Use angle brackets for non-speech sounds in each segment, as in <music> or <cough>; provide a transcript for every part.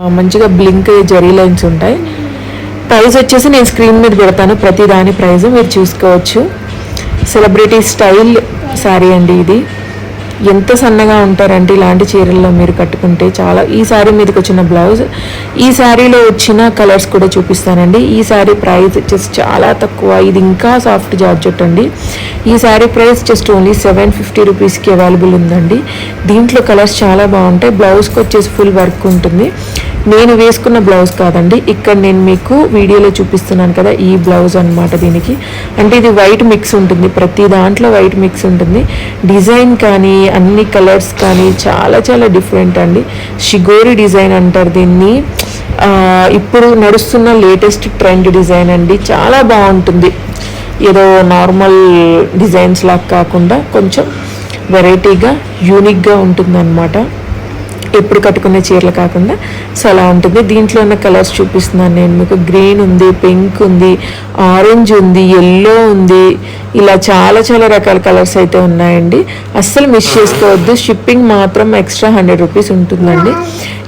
మంచిగా blink zari lines ఉంటాయి. Price వచ్చేసి నేను స్క్రీన్ మీద పెడతాను. ప్రతి దాని ప్రైస్ మీరు చూసుకోవచ్చు. సెలబ్రిటీ స్టైల్ శారీ అండి ఇది. ఎంత సన్నగా ఉంటారంటే ఇలాంటి చీరల్లో మీరు కట్టుకుంటే చాలా ఈ శారీ మీదకి వచ్చిన బ్లౌజ్ ఈ శారీలో వచ్చిన కలర్స్ కూడా చూపిస్తానండి. ఈ శారీ ప్రైస్ వచ్చేసి చాలా తక్కువ. ఇది ఇంకా సాఫ్ట్ జార్జెట్ అండి. ఈ sari price just only seven fifty రూపీస్కి అవైలబుల్ ఉందండి. దీంట్లో కలర్స్ చాలా బాగుంటాయి. బ్లౌజ్కి వచ్చేసి ఫుల్ వర్క్ ఉంటుంది. నేను వేసుకున్న బ్లౌజ్ కాదండి. ఇక్కడ నేను మీకు వీడియోలో చూపిస్తున్నాను కదా ఈ బ్లౌజ్ అనమాట దీనికి. అంటే ఇది వైట్ మిక్స్ ఉంటుంది. ప్రతి దాంట్లో వైట్ మిక్స్ ఉంటుంది. డిజైన్ కానీ అన్ని కలర్స్ కానీ చాలా చాలా డిఫరెంట్ అండి. షిగోరి డిజైన్ అంటారు దీన్ని. ఇప్పుడు నడుస్తున్న లేటెస్ట్ ట్రెండ్ డిజైన్ అండి. చాలా బాగుంటుంది. ఏదో నార్మల్ డిజైన్స్ లాగా కాకుండా కొంచెం వెరైటీగా యూనిక్గా ఉంటుందన్నమాట. ఎప్పుడు కట్టుకునే చీరలు కాకుండా. సో అలా ఉంటుంది. దీంట్లో ఉన్న కలర్స్ చూపిస్తున్నాను నేను మీకు. గ్రీన్ ఉంది పింక్ ఉంది ఆరెంజ్ ఉంది ఎల్లో ఉంది. ఇలా చాలా చాలా రకాల కలర్స్ అయితే ఉన్నాయండి. అస్సలు మిస్ చేసుకోవద్దు. షిప్పింగ్ మాత్రం ఎక్స్ట్రా హండ్రెడ్ రూపీస్ ఉంటుందండి.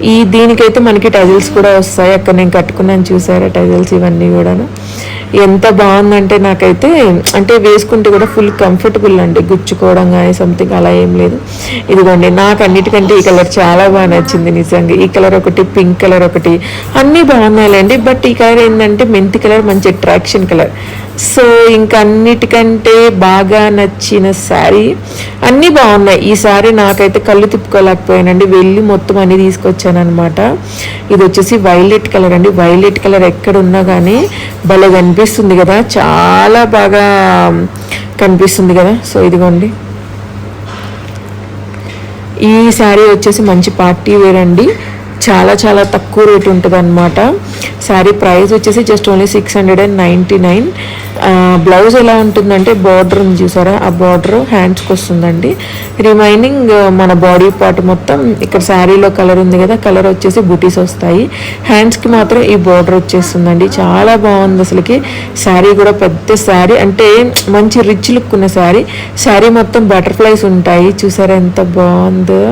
ఈ దీనికైతే మనకి టజిల్స్ కూడా వస్తాయి. అక్కడ నేను కట్టుకున్నాను చూసారా టజిల్స్ ఇవన్నీ కూడాను. ఎంత బాగుందంటే నాకైతే అంటే వేసుకుంటే కూడా ఫుల్ కంఫర్టబుల్ అండి. గుచ్చుకోవడం కానీ సంథింగ్ అలా ఏం లేదు. ఇదిగోండి నాకు అన్నిటికంటే ఈ కలర్ చాలా బాగా నచ్చింది నిజంగా. ఈ కలర్ ఒకటి పింక్ కలర్ ఒకటి అన్నీ బాగున్నాయిలేండి. బట్ ఈ కలర్ ఏంటంటే మెంతి కలర్ మంచి అట్రాక్షన్ కలర్ సో ఇంకన్నిటికంటే బాగా నచ్చిన శారీ అన్నీ బాగున్నాయి. ఈ శారీ నాకైతే కళ్ళు తిప్పుకోలేకపోయానండి. వెళ్ళి మొత్తం అన్ని తీసుకొచ్చాను అనమాట ఇది వచ్చేసి వైలెట్ కలర్ అండి. వైలెట్ కలర్ ఎక్కడ ఉన్నా కానీ భలే కనిపిస్తుంది కదా. చాలా బాగా కనిపిస్తుంది కదా. సో ఇదిగోండి. ఈ శారీ వచ్చేసి మంచి పార్టీ వేర్ అండి. చాలా చాలా తక్కువ రేట్ ఉంటుంది అనమాట శారీ ప్రైస్ వచ్చేసి just only six hundred and ninety nine blouse ఎలా ఉంటుందంటే బార్డర్ ఉంది చూసారా? ఆ బార్డర్ హ్యాండ్స్కి వస్తుందండి. రిమైనింగ్ మన బాడీ పార్ట్ మొత్తం ఇక్కడ శారీలో కలర్ ఉంది కదా కలర్ వచ్చేసి బుటీస్ వస్తాయి. హ్యాండ్స్కి మాత్రం ఈ బార్డర్ వచ్చేస్తుందండి. చాలా బాగుంది అసలుకి. శారీ కూడా పెద్ద శారీ అంటే మంచి రిచ్ లుక్ ఉన్న శారీ శారీ మొత్తం బటర్ఫ్లైస్ ఉంటాయి. చూసారా ఎంత బాగుందో?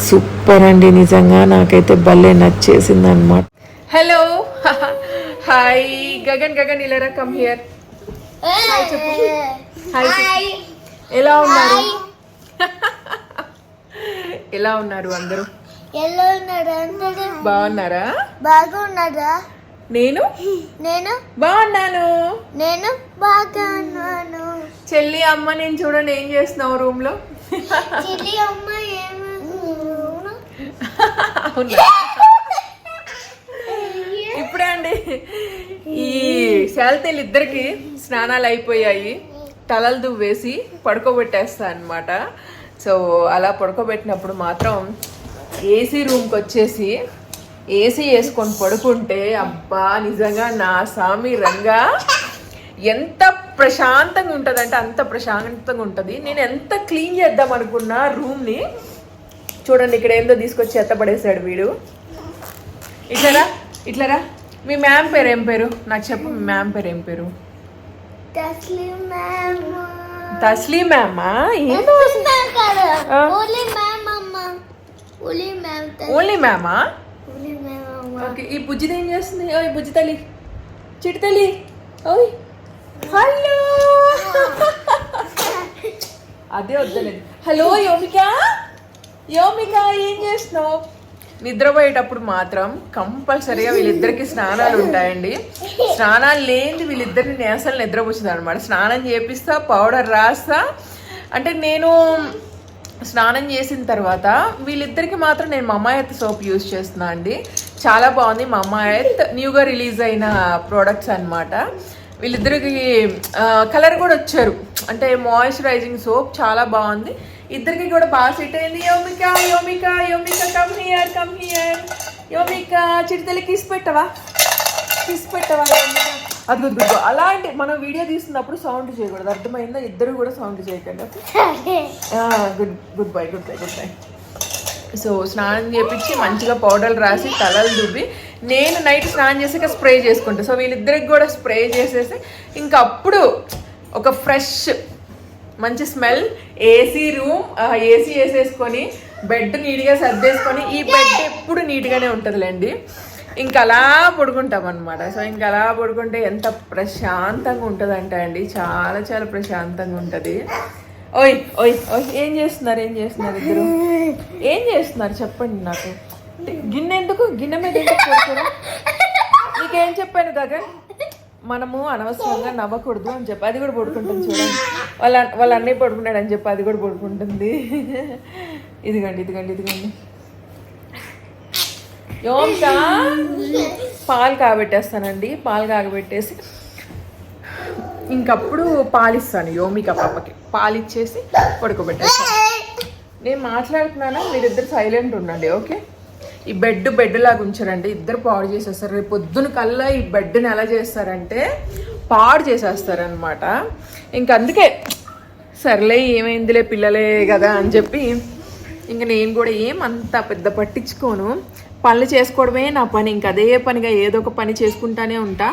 సూపర్ అండి నిజంగా నాకైతే భలే నచ్చేసింది అనమాట హలో హాయ్ గగన్ గగన్ ఇలా కమ్ హియర్ హాయ్ ఎలా ఉన్నారు? <laughs> ఎలా ఉన్నారు అందరూ? ఎలా అందరూ? బాగున్నారా? బాగున్నాడా నేను? నేను? బాగున్నాను. నేను బాగా ఉన్నాను చెల్లి అమ్మ నేను చూడండి ఏం చేస్తున్నావు రూమ్లో? అమ్మ ఏమి అవునా? ఇప్పుడే అండి. ఈ శాలతీలు ఇద్దరికి స్నానాలు అయిపోయాయి. తలలు దువ్వేసి పడుకోబెట్టేస్తా అనమాట సో అలా పడుకోబెట్టినప్పుడు మాత్రం ఏసీ రూమ్కి వచ్చేసి ఏసీ వేసుకొని పడుకుంటే అబ్బా నిజంగా నా స్వామి రంగా ఎంత ప్రశాంతంగా ఉంటుంది అంటే అంత ప్రశాంతంగా ఉంటుంది. నేను ఎంత క్లీన్ చేద్దాం అనుకున్నా రూమ్ని చూడండి ఇక్కడ ఏందో తీసుకొచ్చి ఎత్తపడేశాడు వీడు. ఇట్లరా? ఇట్లరా? మీ మ్యామ్ పేరు ఏం పేరు? నాకు చెప్పు మీ మ్యామ్ పేరు ఏం పేరు? తస్లీం మ్యామ్. ఓన్లీ మ్యామా ఓకే ఈ బుజ్జిది ఏం చేస్తుంది? ఓయ్ బుజ్జి తల్లి. చిటి తల్లి. ఓయ్. హలో. అదే వద్దలేదు. హలో యోమిక. యోమిక ఏం చేస్తున్నావు? నిద్రపోయేటప్పుడు మాత్రం కంపల్సరీగా వీళ్ళిద్దరికి స్నానాలు ఉంటాయండి. స్నానాలు లేనిది వీళ్ళిద్దరిని నేను అసలు నిద్రపోతుంది అనమాట స్నానం చేపిస్తా పౌడర్ రాస్తా. అంటే నేను స్నానం చేసిన తర్వాత వీళ్ళిద్దరికి మాత్రం నేను మమ్మాయత్ సోప్ యూజ్ చేస్తున్నా అండి. చాలా బాగుంది మమ్మాయత్. న్యూగా రిలీజ్ అయిన ప్రోడక్ట్స్ అనమాట వీళ్ళిద్దరికి కలర్ కూడా వచ్చారు. అంటే మాయిశ్చరైజింగ్ సోప్ చాలా బాగుంది. ఇద్దరికి కూడా బాగా సెట్ అయింది. Yomika Yomika Yomika come here come here Yomika చిడితలకి kiss పెట్టవా? కిస్ పెట్టవా అది గుడ్ గుడ్ అలాంటి మనం వీడియో తీస్తున్నప్పుడు సౌండ్ చేయకూడదు. అర్థమైందా? ఇద్దరు కూడా సౌండ్ చేయకండి. Good good bye good bye good bye so స్నానం చేపించి మంచిగా పౌడర్ రాసి తలలు దువ్వి నేను నైట్ స్నానం చేసాక స్ప్రే చేసుకుంటా. సో వీళ్ళిద్దరికి కూడా స్ప్రే చేసేసి ఇంకా అప్పుడు ఒక ఫ్రెష్ మంచి స్మెల్ ఏసీ రూమ్ ఏసీ వేసేసుకొని బెడ్ నీట్గా సర్దేసుకొని ఈ బెడ్ ఎప్పుడు నీట్గానే ఉంటుందిలేండి. ఇంకా అలా పడుకుంటాం అనమాట సో ఇంకా అలా పడుకుంటే ఎంత ప్రశాంతంగా ఉంటుందంటే అండి చాలా చాలా ప్రశాంతంగా ఉంటుంది. ఓయ్ ఓయ్ ఓయ్ ఏం చేస్తున్నారు ఏం చేస్తున్నారు ఇద్దరు? ఏం చేస్తున్నారు? చెప్పండి నాకు. గిన్నె ఎందుకు? గిన్నె మీద ఎందుకు? నీకేం చెప్పాను గగన్ మనము అనవసరంగా నవ్వకూడదు అని చెప్పి అది కూడా పడుకుంటుంది చూడండి. వాళ్ళ వాళ్ళ అన్నయ్య పడుకున్నాడు అని చెప్పి అది కూడా పడుకుంటుంది. ఇదిగండి ఇదిగండి ఇదిగండి. యోమిత పాలు కాగబెట్టేస్తానండి. పాలు కాగబెట్టేసి ఇంకప్పుడు పాలిస్తాను యోమిక పాపకి. పాలు ఇచ్చేసి పడుకోబెట్టేస్తాను నేను మాట్లాడుతున్నానా? మీరిద్దరు సైలెంట్ ఉండండి ఓకే? ఈ బెడ్ బెడ్ లాగా ఉంచారండి. ఇద్దరు పాడు చేసేస్తారు. రేపు పొద్దున కల్లా ఈ బెడ్ని ఎలా చేస్తారంటే పాడు చేసేస్తారనమాట ఇంక అందుకే సర్లే ఏమైందిలే పిల్లలే కదా అని చెప్పి ఇంక నేను కూడా ఏం అంత పెద్ద పట్టించుకోను. పనులు చేసుకోవడమే నా పని. ఇంక అదే పనిగా ఏదో ఒక పని చేసుకుంటానే ఉంటా.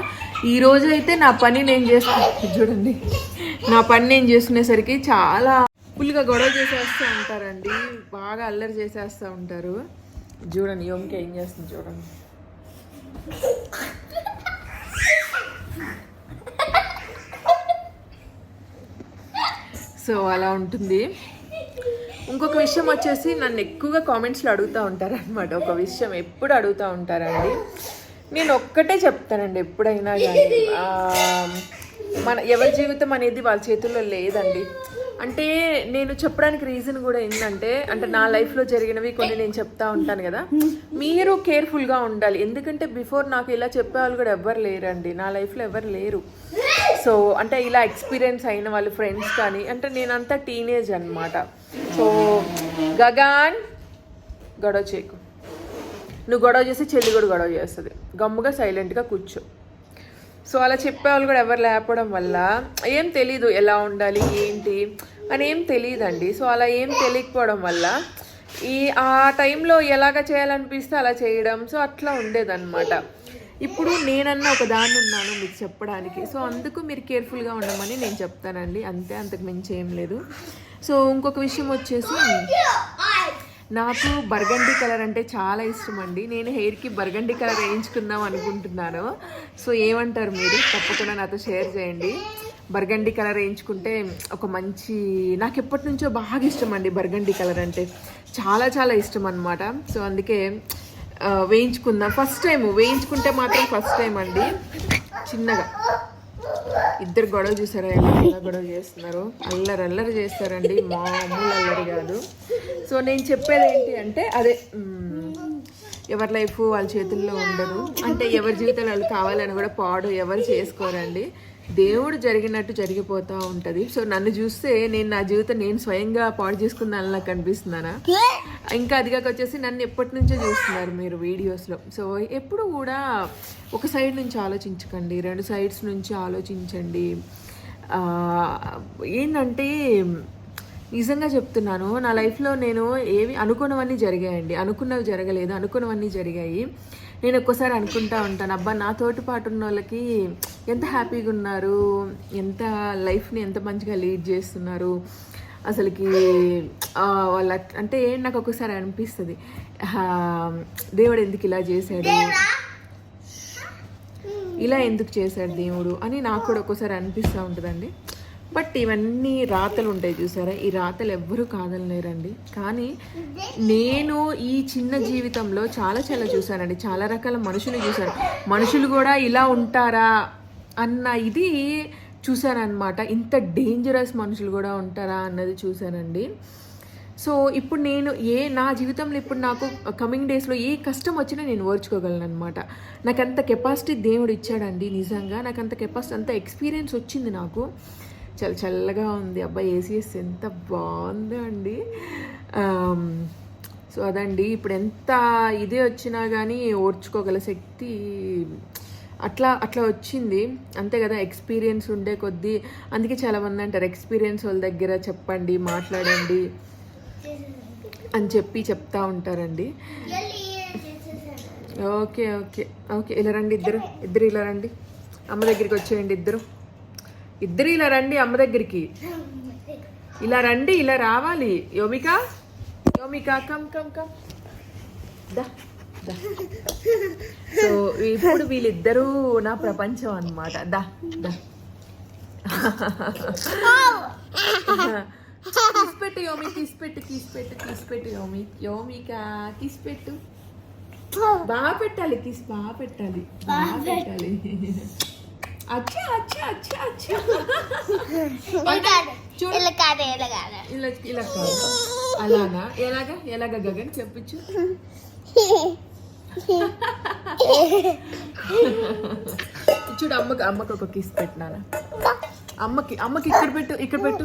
ఈ రోజు అయితే నా పని నేను చేసుకుంటా చూడండి. నా పని నేను చేసుకునేసరికి చాలా ఫుల్గా గొడవ చేసేస్తూ ఉంటారండి. బాగా అల్లరి చేసేస్తూ ఉంటారు. చూడండి యోమిక ఏం చేస్తుంది చూడండి సో అలా ఉంటుంది. ఇంకొక విషయం వచ్చేసి నన్ను ఎక్కువగా కామెంట్స్లో అడుగుతూ ఉంటారనమాట ఒక విషయం ఎప్పుడు అడుగుతూ ఉంటారండి? నేను ఒక్కటే చెప్తానండి ఎప్పుడైనా కానీ. మన ఎవరి జీవితం అనేది వాళ్ళ చేతుల్లో లేదండి. అంటే నేను చెప్పడానికి రీజన్ కూడా ఏంటంటే అంటే నా లైఫ్లో జరిగినవి కొన్ని నేను చెప్తా ఉంటాను కదా. మీరు కేర్ఫుల్గా ఉండాలి. ఎందుకంటే బిఫోర్ నాకు ఇలా చెప్పేవాళ్ళు కూడా ఎవ్వరు లేరండి. నా లైఫ్లో ఎవరు లేరు. సో అంటే ఇలా ఎక్స్పీరియన్స్ అయిన వాళ్ళు ఫ్రెండ్స్ కానీ అంటే నేనంతా టీనేజ్ అనమాట సో గగాన్ గొడవ చేయకు. నువ్వు గొడవ చేసి చెల్లి కూడా గొడవ చేస్తుంది. గమ్ముగా సైలెంట్గా కూర్చో. సో అలా చెప్పేవాళ్ళు కూడా ఎవరు లేకపోవడం వల్ల ఏం తెలీదు ఎలా ఉండాలి ఏంటి అని ఏం తెలియదండి సో అలా ఏం తెలియకపోవడం వల్ల ఈ ఆ టైంలో ఎలాగ చేయాలనిపిస్తే అలా చేయడం సో అట్లా ఉండేదన్నమాట. ఇప్పుడు నేనన్నా ఒక దాన్ని ఉన్నాను మీకు చెప్పడానికి. సో అందుకు మీరు కేర్ఫుల్గా ఉండమని నేను చెప్తానండి. అంతే అంతకు మించి ఏం లేదు. సో ఇంకొక విషయం వచ్చేసి నాకు బర్గండి కలర్ అంటే చాలా ఇష్టం అండి నేను హెయిర్కి బర్గండి కలర్ వేయించుకుందాం అనుకుంటున్నాను. సో ఏమంటారు మీరు? తప్పకుండా నాతో షేర్ చేయండి. బర్గండి కలర్ వేయించుకుంటే ఒక మంచి నాకు ఎప్పటి నుంచో బాగా ఇష్టం అండి బర్గండి కలర్ అంటే. చాలా చాలా ఇష్టం అనమాట సో అందుకే వేయించుకుందాం. ఫస్ట్ టైం వేయించుకుంటే మాత్రం ఫస్ట్ టైం అండి. చిన్నగా. ఇద్దరు గొడవ చూసారా? ఎలా గొడవ చేస్తున్నారు? అల్లరి అల్లరి చేస్తారండి. మామూలు అల్లరి కాదు. సో నేను చెప్పేది ఏంటి అంటే అదే ఎవరి లైఫ్ వాళ్ళ చేతుల్లో ఉండదు. అంటే ఎవరి జీవితాలు వాళ్ళు కావాలని కూడా పాడు ఎవరు చేసుకోరండి. దేవుడు జరిగినట్టు జరిగిపోతూ ఉంటుంది. సో నన్ను చూస్తే నేను నా జీవితం నేను స్వయంగా పాడు చేసుకున్నాను నాకు అనిపిస్తున్నానా ఇంకా అదిగాక వచ్చేసి నన్ను ఎప్పటి నుంచో చూస్తున్నారు మీరు వీడియోస్లో. సో ఎప్పుడు కూడా ఒక సైడ్ నుంచి ఆలోచించకండి రెండు సైడ్స్ నుంచి ఆలోచించండి. ఏంటంటే నిజంగా చెప్తున్నాను నా లైఫ్లో నేను ఏవి అనుకున్నవన్నీ జరిగాయండి. అనుకున్నవి జరగలేదు అనుకున్నవన్నీ జరిగాయి. నేను ఒక్కోసారి అనుకుంటా ఉంటాను అబ్బా నా తోటి పాటు ఉన్న వాళ్ళకి ఎంత హ్యాపీగా ఉన్నారు ఎంత లైఫ్ని ఎంత మంచిగా లీడ్ చేస్తున్నారు అసలుకి వాళ్ళ అంటే నాకు ఒక్కోసారి అనిపిస్తుంది. దేవుడు ఎందుకు ఇలా చేశాడు? ఇలా ఎందుకు చేశాడు దేవుడు? అని నాకు కూడా ఒక్కోసారి అనిపిస్తూ ఉంటుందండి. బట్ ఇవన్నీ రాతలు ఉంటాయి చూసారా? ఈ రాతలు ఎవ్వరూ కాదనలేరండి. కానీ నేను ఈ చిన్న జీవితంలో చాలా చాలా చూశానండి. చాలా రకాల మనుషులు చూశాను. మనుషులు కూడా ఇలా ఉంటారా? అన్న ఇది చూశానన్నమాట ఇంత డేంజరస్ మనుషులు కూడా ఉంటారా అన్నది చూశానండి. సో ఇప్పుడు నేను ఏ నా జీవితంలో ఇప్పుడు నాకు కమింగ్ డేస్లో ఏ కష్టం వచ్చినా నేను ఓర్చుకోగలను అనమాట నాకు అంత కెపాసిటీ దేవుడు ఇచ్చాడండి నిజంగా. నాకు అంత కెపాసిటీ అంత ఎక్స్పీరియన్స్ వచ్చింది నాకు. చాలా చల్లగా ఉంది. అబ్బాయి ఏసీఎస్ ఎంత బాగుందో అండి. సో అదండి. ఇప్పుడు ఎంత ఇదే వచ్చినా కానీ ఓర్చుకోగల శక్తి అట్లా అట్లా వచ్చింది. అంతే కదా ఎక్స్పీరియన్స్ ఉండే కొద్దీ అందుకే చాలామంది అంటారు ఎక్స్పీరియన్స్ వాళ్ళ దగ్గర చెప్పండి మాట్లాడండి అని చెప్పి చెప్తా ఉంటారండి. Okay okay okay. ఇలా రండి ఇద్దరు ఇద్దరు ఇలా రండి. అమ్మ దగ్గరికి వచ్చేయండి ఇద్దరు. ఇద్దరు ఇలా రండి అమ్మ దగ్గరికి. ఇలా రండి ఇలా రావాలి. Yomika Yomika come come come దా. దా సో ఇప్పుడు వీళ్ళిద్దరూ నా ప్రపంచం అన్నమాట. దా దా. యోమి కిస్ పెట్టు కిస్ పెట్టు కిస్ పెట్టు యోమి యోమిక కిస్ పెట్టు. బాగా పెట్టాలి కిస్ బాగా పెట్టాలి. బాగా పెట్టాలి. అచ్చా అచ్చా అచ్చా అచ్చా. ఇలా కాదు ఇలా కాదు. అలాగా ఎలాగా? ఎలాగా గగన్? చెప్పించు <laughs> <laughs> చూడు అమ్మకి అమ్మకి ఒక కిస్ పెట్టినానా అమ్మకి అమ్మకి ఇక్కడ పెట్టు ఇక్కడ పెట్టు.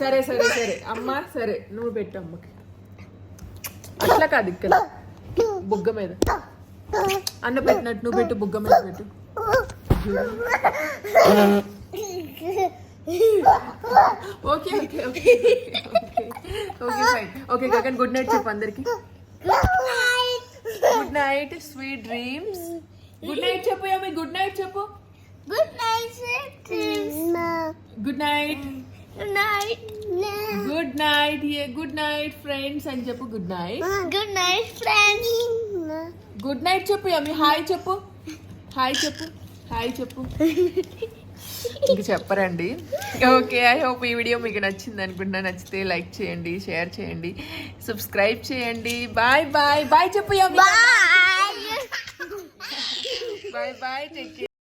సరే సరే సరే. అమ్మ సరే. నువ్వు పెట్టు అమ్మకి. అట్లా కాదు ఇక్కడ. బుగ్గ మీద. అన్న పెట్టినట్టు నువ్వు పెట్టు బుగ్గ మీద పెట్టు. <laughs> Okay okay okay. Okay okay fine okay Gagan good night చెప్పు అందరికి. Good night sweet dreams good night చెప్పు యమ్మి గుడ్ నైట్ చెప్పు. Good night good night good night good night ఏ గుడ్ నైట్ ఫ్రెండ్స్ అని చెప్పు good night good night friends good night చెప్పు yummy hi చెప్పు. Hi చెప్పు. Hi చెప్పు. <laughs> ఇంక చెప్పరండి. ఓకే ఐ హోప్ ఈ వీడియో మీకు నచ్చింది అనుకుంటున్నా. నచ్చితే లైక్ చేయండి షేర్ చేయండి సబ్స్క్రైబ్ చేయండి. బాయ్ బాయ్ బాయ్ చెప్పు బాయ్ బాయ్ టేక్